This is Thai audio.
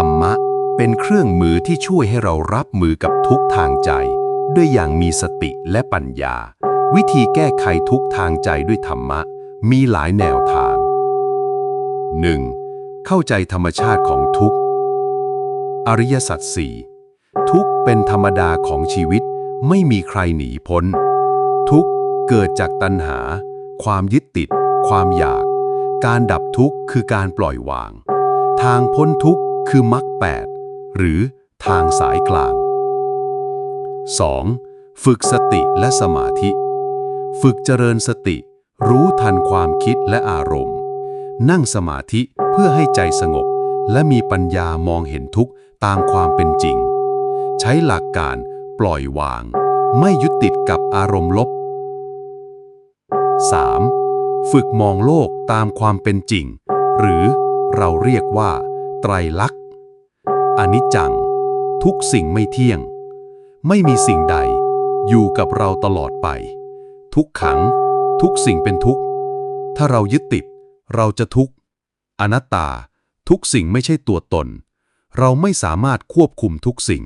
ธรรมะเป็นเครื่องมือที่ช่วยให้เรารับมือกับทุกทางใจ ด้วยอย่างมีสติและปัญญา วิธีแก้ไขทุกทางใจด้วยธรรมะ มีหลายแนวทาง 1. เข้าใจธรรมชาติของทุกข์อริยสัจสี่ทุกข์เป็นธรรมดาของชีวิตไม่มีใครหนีพ้น ทุกข์เกิดจากตัณหา ความยึดติด ความอยาก การดับทุกข์คือการปล่อยวาง ทางพ้นทุกข์คือมรรคแปดหรือทางสายกลาง 2. ฝึกสติและสมาธิ ฝึกเจริญสติ รู้ทันความคิดและอารมณ์ นั่งสมาธิเพื่อให้ใจสงบ และมีปัญญามองเห็นทุกข์ตามความเป็นจริง ใช้หลักการปล่อยวาง ไม่ยึดติดกับอารมณ์ลบ 3. ฝึกมองโลกตามความเป็นจริง หรือ เราเรียกว่า ไตรลักษณ์อนิจจัง ทุกสิ่งไม่เที่ยง ไม่มีสิ่งใด อยู่กับเราตลอดไป ทุกขัง ทุกสิ่งเป็นทุกข์ ถ้าเรายึดติด เราจะทุกข์ อนัตตา ทุกสิ่งไม่ใช่ตัวตน เราไม่สามารถควบคุมทุกสิ่ง